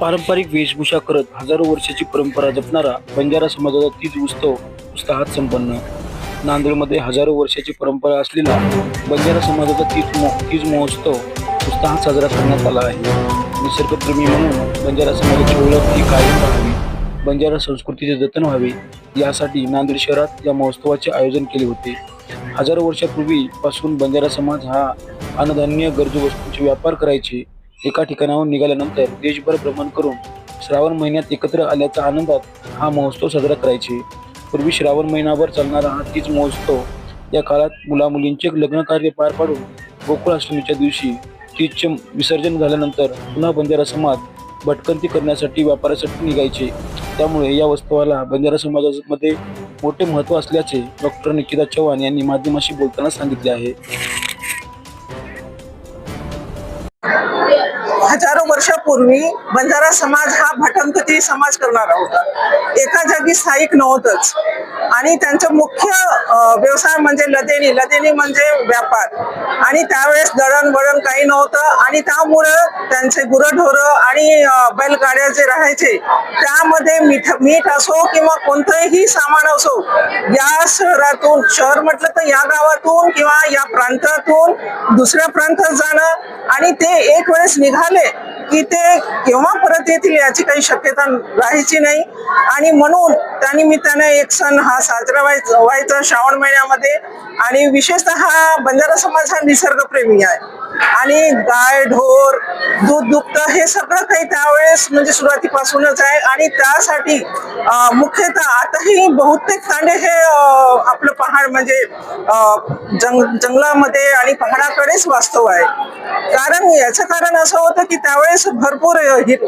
पारंपरिक वेशभूषा करत हजारो वर्षाची परंपरा जपणारा बंजारा समाजाचा तीज उत्सव उत्साहात संपन्न. नांदेडमध्ये हजारो वर्षाची परंपरा असलेला बंजारा समाजाचा तीज मो तीज महोत्सव उत्साहात साजरा करण्यात आला आहे. निसर्गप्रेमी म्हणून बंजारा समाजाची ओळख ही कायम राहावी. बंजारा संस्कृतीचे जतन व्हावे यासाठी नांदेड शहरात या महोत्सवाचे आयोजन केले होते. हजारो वर्षापूर्वीपासून बंजारा समाज हा अन्नधान्य गरजू वस्तूंचे व्यापार करायचे एका ठिकाणाहून निघाल्यानंतर देशभर भ्रमण करून श्रावण महिन्यात एकत्र आल्याच्या आनंदात हा महोत्सव साजरा करायचे. पूर्वी श्रावण महिनाभर चालणारा हा तीच महोत्सव या काळात मुलामुलींचे लग्न कार्य पार पाडून गोकुळाष्टमीच्या दिवशी तीजचे विसर्जन झाल्यानंतर पुन्हा बंजारा समाज भटकंती करण्यासाठी व्यापारासाठी निघायचे. त्यामुळे या वस्तवाला बंजारा समाजामध्ये मोठे महत्त्व असल्याचे डॉक्टर निकिता चव्हाण यांनी माध्यमाशी बोलताना सांगितले आहे. हजारो वर्षापूर्वी बंजारा समाज हा भटंकती समाज करणारा होता. एका जागी स्थायिक नव्हतच. आणि त्यांचं मुख्य व्यवसाय म्हणजे लदेनी. लदेनी म्हणजे व्यापार. आणि त्यावेळेस दळणवळण काही नव्हतं. आणि त्यामुळं त्यांचे गुरंढोरं आणि बैलगाड्या जे राहायचे त्यामध्ये मीठ मीठ असो किंवा कोणतंही सामान असो या शहरातून शहर म्हटलं तर या गावातून किंवा या प्रांतातून दुसऱ्या प्रांतात जाणं आणि ते एक वेळेस निघाले. की ते केव्हा परत येतील याची काही शक्यता राहायची नाही. आणि म्हणून त्यानिमित्ताने एक सण हा साजरा व्हायचा व्हायचा श्रावण महिन्यामध्ये. आणि विशेषतः हा बंजारा समाज हा निसर्गप्रेमी आहे. आणि गाय ढोर दूध दुभतं हे सगळं काही त्यावेळेस म्हणजे सुरुवातीपासूनच आहे. आणि त्यासाठी मुख्यतः आताही बहुतेक तांडे हे आपलं पहाड म्हणजे जंग जंगलामध्ये आणि पहाडाकडेच वास्तव आहे. कारण याचं कारण असं होतं की त्यावेळेस भरपूर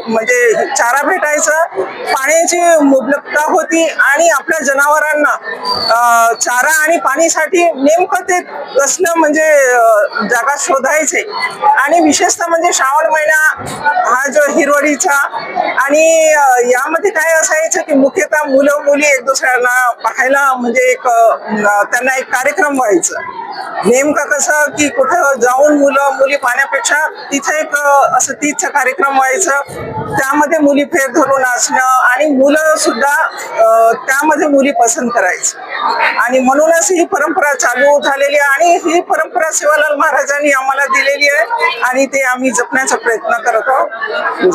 म्हणजे चारा भेटायचा पाण्याची मुबलकता होती आणि आपल्या जनावरांना चारा आणि पाणीसाठी नेमकं ते कसलं म्हणजे जागा शोधायचे आणि विशेषतः म्हणजे श्रावण महिना हा जो हिरवडीचा आणि यामध्ये काय असायचं की मुख्यतः मुलं मुली एक दुसऱ्यांना पाहायला म्हणजे एक त्यांना एक कार्यक्रम व्हायचं. नेमकं कसं की कुठं जाऊन मुलं मुली पाहण्यापेक्षा तिथे एक असं तीच कार्यक्रम व्हायचं. त्यामध्ये मुली फेर धरून असणं आणि मुलं सुद्धा त्यामध्ये मुली पसंत करायचं. आणि म्हणूनच ही परंपरा चालू झालेली आहे आणि ही परंपरा सेवालाल महाराजांनी आम्हाला दिलेली आहे आणि ते आम्ही जपण्याचा प्रयत्न करत आहोत.